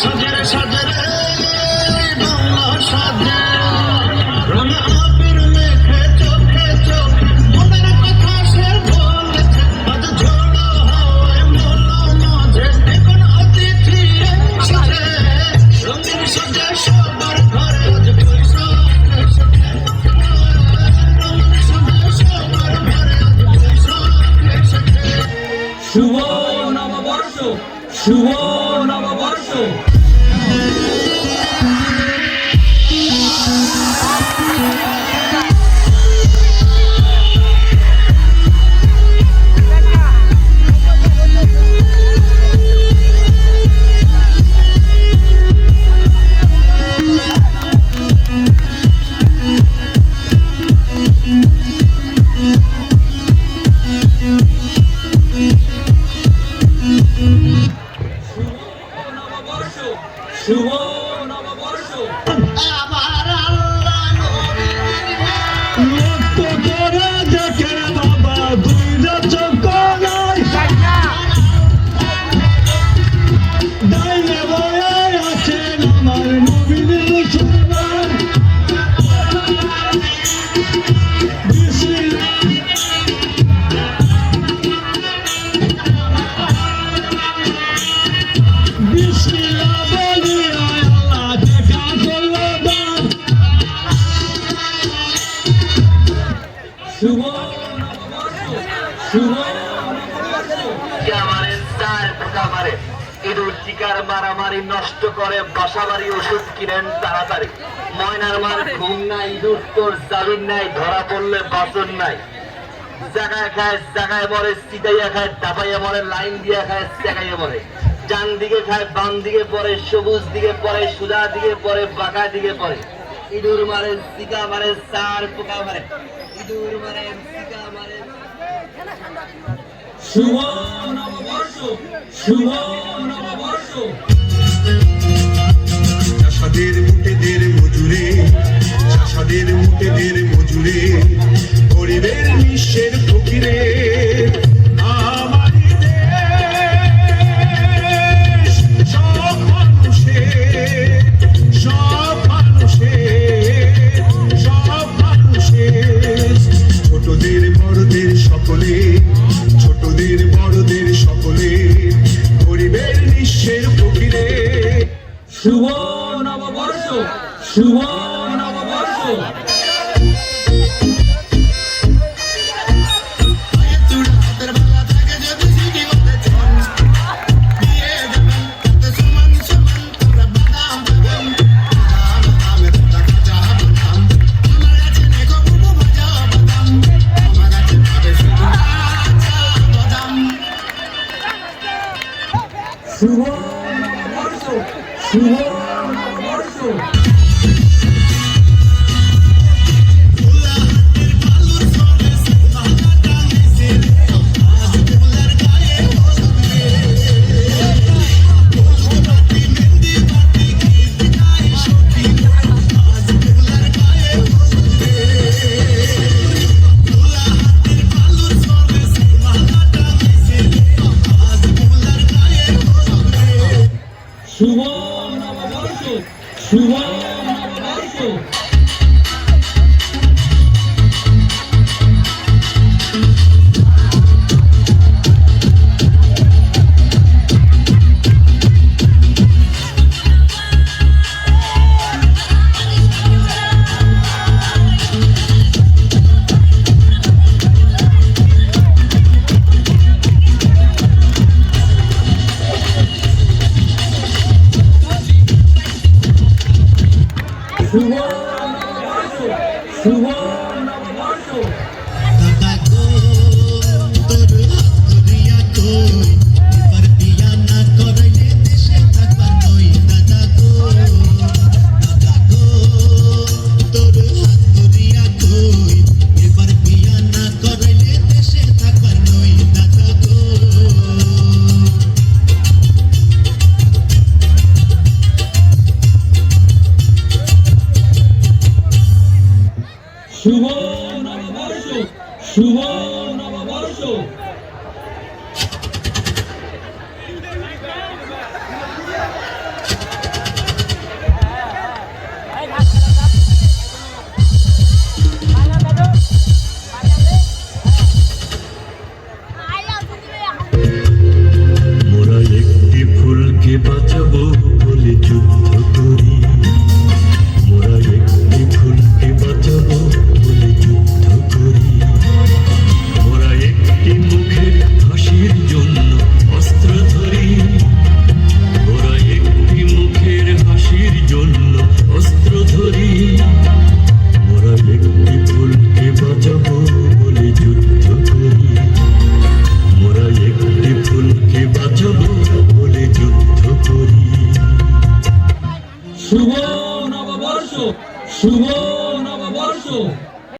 সাজরে সাজরে বাংলা সাজে রং আবির মেখে চোখে চোখ মনের কথা সে বলেছে আজ ঝোড়ো হাওয়ায় মলো মাঝে এখন অতিথি এসেছে রঙিন সাজে সবার ঘরে আজ বৈশাখ এসেছে রঙিন সাজে সবার ঘরে আজ বৈশাখ এসেছে শুভ নববর্ষ শুভ নববর্ষ। নববর্ষ শুভ শুভ ইঁদুর টিকার মারামারি নষ্ট করে বাসা বাড়ি ওষুধ কিনেন তাড়াতাড়ি। ময়নার মার ঘুম নাই, ইঁদুর তোর নাই, ধরা পড়লে বাসন নাই। জাগায় খায়, জাগায় মরে, সিটাইয়া খায় দাবাইয়া মরে, লাইন দিয়া খায় চেকাইয়া মরে। ডান দিকে খায়, বাম দিকে পরে সবুজ দিকে পরে সুদা দিকে পরে বাঁকা দিকে পরে ইঁদুর মারে সিকা মারে, চার পোকা মারে। শুভ নববর্ষ শুভ নববর্ষ। চাষাদের মুটেদের মজুরে চাষাদের মুটেদের মজুরে গরিবের নিঃস্বের শুভ নববর্ষ শুভ শুভ শুভ নববর্ষ শুভ নববর্ষ শুভ শুভ নববর্ষ শুভ নববর্ষ।